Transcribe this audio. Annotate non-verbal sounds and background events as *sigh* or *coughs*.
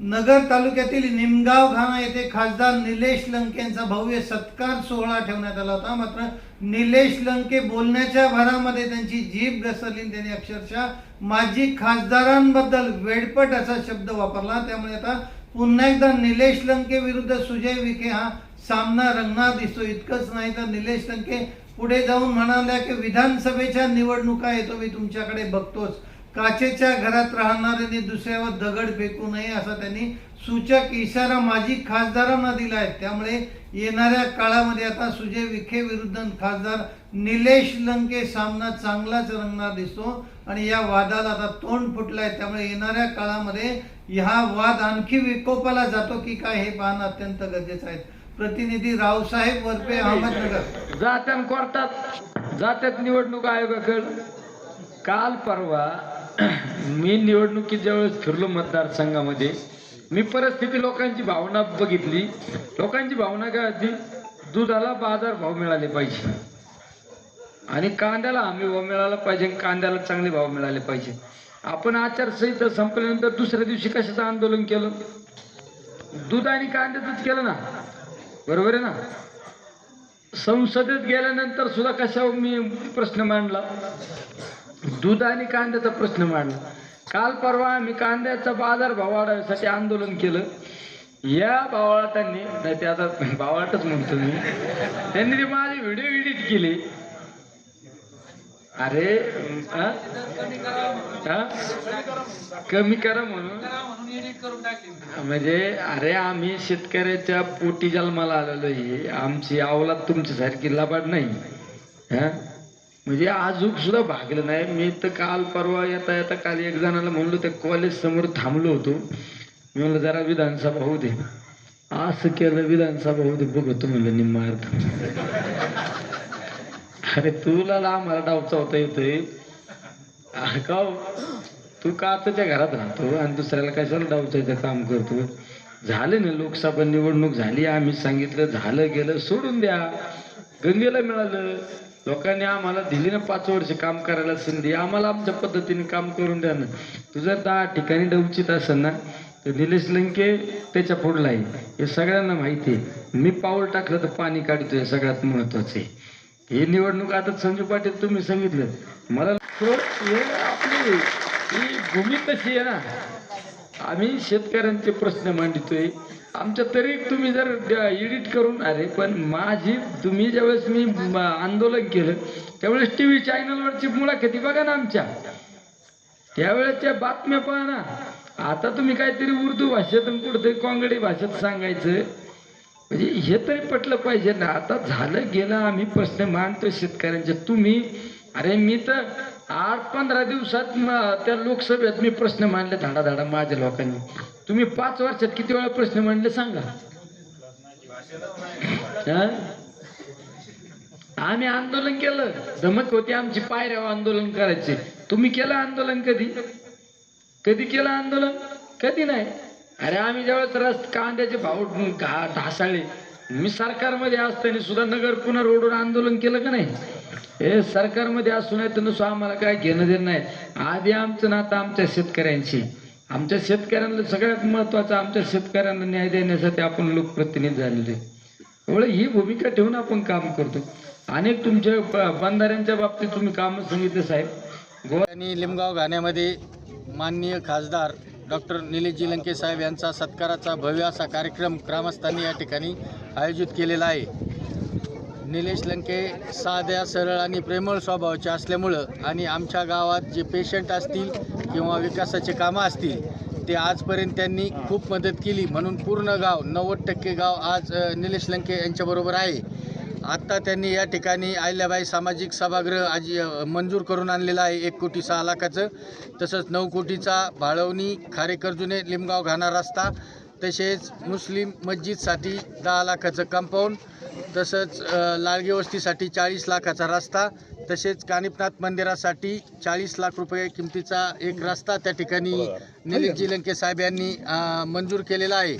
नगर तालुक्यातील निमगाव घाणा येथे खासदार निलेश लंकेंचा भव्य सत्कार सोहळा ठेवण्यात आला होता. मात्र निलेश लंके बोलण्याच्या भरामध्ये त्यांची जीभ घसरली त्यांनी अक्षरशः माजी खासदारांबद्दल वेडपट असा शब्द वापरला. त्यामुळे आता पुन्हा एकदा निलेश लंके विरुद्ध सुजय विखे हा सामना रंगणार दिसतो. इतकंच नाही तर निलेश लंके पुढे जाऊन म्हणाल्या की विधानसभेच्या निवडणुका येतो. मी तुमच्याकडे बघतोच. काचेच्या घरात राहणाऱ्यांनी दुसऱ्यावर दगड फेकू नये असा त्यांनी सूचक इशारा माजी खासदारांना दिला आहे त्यामुळे येणाऱ्या काळामध्ये आता सुजय विखे विरुद्ध खासदार निलेश लंके सामना चांगलाच रंगणार दिसतो आणि या वादाला आता तोंड फुटलं आहे त्यामुळे येणाऱ्या काळामध्ये हा वाद आणखी विकोपाला जातो की काय हे पाहणं अत्यंत गरजेचं आहे. प्रतिनिधी रावसाहेब वरपे अहमदनगर. जात्यान कोर्टात जात्यात निवडणूक आयोगाकडे. काल परवा मी निवडणुकीत ज्यावेळेस फिरलो मतदारसंघामध्ये मी परिस्थिती लोकांची भावना बघितली. लोकांची भावना काय होती? दुधाला बाजार भाव मिळाले पाहिजे. आणि कांद्याला हमी भाव मिळाला पाहिजे कांद्याला चांगले भाव मिळाले पाहिजे. आपण आचारसंहिता संपल्यानंतर दुसऱ्या दिवशी कशाचं आंदोलन केलं? दूध आणि कांद्याचंच केलं ना? बरोबर आहे ना? संसदेत गेल्यानंतर सुद्धा कशावर मी प्रश्न मांडला? दूध आणि कांद्याचा प्रश्न मांडला. काल परवा आम्ही कांद्याचा बाजार भाव वाढवण्यासाठी आंदोलन केलं. या बावाळटांनी नाही ते आता बावाळटच म्हणतो मी त्यांनी ते माझे व्हिडिओ एडिट केले. अरे कमी करा म्हणून. म्हणजे अरे आम्ही शेतकऱ्याच्या पोटी जन्माला आलेलो आहे. आमची अवलाद तुमच्यासारखी लबाड नाही. हा म्हणजे आजूक सुद्धा भागलं नाही. मी तर काल परवा येता येता काल एक जणाला म्हणलो त्या कॉलेज समोर थांबलो होतो. मी म्हणलं जरा विधानसभा होऊ दे. असं केलं विधानसभा होऊ दे. बघतो म्हणलं निम्मा अर्थ. अरे तुला आम्हाला डावचा होता येतोय. का हो? तू काचच्या घरात राहतो? आणि दुसऱ्याला कशाला डावचायचं काम करतो? झालं ना लोकसभा निवडणूक झाली. आम्ही सांगितलं झालं गेलं सोडून द्या. गंगेला मिळालं. लोकांनी आम्हाला दिली ना पाच वर्ष काम करायला संधी आम्हाला आमच्या पद्धतीने काम करून द्या ना. तुझं दहा ठिकाणी डवचित असेल ना तर निलेश लंके त्याच्या पुढला आहे. हे सगळ्यांना माहिती आहे. मी पाऊल टाकलं तर पाणी काढतो हे सगळ्यात महत्त्वाचं आहे. हे निवडणूक आता संजू पाटील तुम्ही सांगितलं. मला हो, हे आपली ही भूमी कशी आहे ना आम्ही शेतकऱ्यांचे प्रश्न मांडतोय. आमच्या तरी तुम्ही जर एडिट करून अरे पण माझी तुम्ही ज्यावेळेस मी आंदोलन केलं त्यावेळेस टी व्ही चॅनलवरची मुलाखती बघा ना आमच्या. त्यावेळेच्या बातम्या पहा ना. आता तुम्ही काहीतरी उर्दू भाषेत कुठेतरी कोंगडी भाषेत सांगायचं. म्हणजे हे तरी पटलं पाहिजे ना. आता झालं गेलं आम्ही प्रश्न मानतो शेतकऱ्यांचे. तुम्ही अरे मी तर आठ पंधरा दिवसात त्या लोकसभेत मी प्रश्न मांडले धाडाधाडा माझ्या लोकांनी. तुम्ही पाच वर्षात किती वेळा प्रश्न मांडले सांगा. *coughs* हा? आम्ही आंदोलन केलं. धमक होती आमची पायऱ्यावर आंदोलन करायचे. तुम्ही केलं आंदोलन कधी? कधी केलं आंदोलन? कधी नाही. अरे आम्ही ज्यावेळेस रस्त कांद्याचे भाव घा ढासाळले मी सरकारमध्ये असताना सुद्धा नगर पुन्हा रोडवर आंदोलन केलं का नाही? हे सरकारमध्ये असू नाही तर नसू आम्हाला काय घेणं देणं नाही. आधी आमचं नातं आमच्या शेतकऱ्यांशी. आमच्या शेतकऱ्यांना सगळ्यात महत्वाचं आमच्या शेतकऱ्यांना न्याय देण्यासाठी आपण लोकप्रतिनिधी झालेले. एवढं ही भूमिका ठेवून आपण काम करतो. अनेक तुमच्या बंधाऱ्यांच्या बाबतीत तुम्ही कामं सांगितले साहेब. गो आणि लिमगाव घाण्यामध्ये माननीय खासदार डॉक्टर निलेशजी लंके साहेब यांचा सत्काराचा भव्य असा कार्यक्रम ग्रामस्थांनी या ठिकाणी आयोजित केलेला आहे. निलेश लंके साध्या सरळ आणि प्रेमळ स्वभावाचे असल्यामुळं आणि आमच्या गावात जे पेशंट असतील किंवा विकासाचे कामं असतील ते आजपर्यंत त्यांनी खूप मदत केली. म्हणून पूर्ण गाव नव्वद टक्के गाव आज निलेश लंके यांच्याबरोबर आहे. आत्ता त्यांनी या ठिकाणी अहिल्याबाई सामाजिक सभागृह आज मंजूर करून आणलेलं आहे. एक कोटी सहा लाखाचं. तसंच नऊ कोटीचा भाळवणी खारेकर्जुने लिमगाव घाणा रस्ता तसेच मुस्लिम मस्जिदसाठी दहा लाखाचं कंपाऊंड तसंच अ, लालगी वस्तीसाठी चाळीस लाखाचा रस्ता तसेच कानिपनाथ मंदिरासाठी चाळीस लाख रुपये किमतीचा एक रस्ता त्या ठिकाणी निलेश जिलंके साहेब यांनी मंजूर केलेला आहे.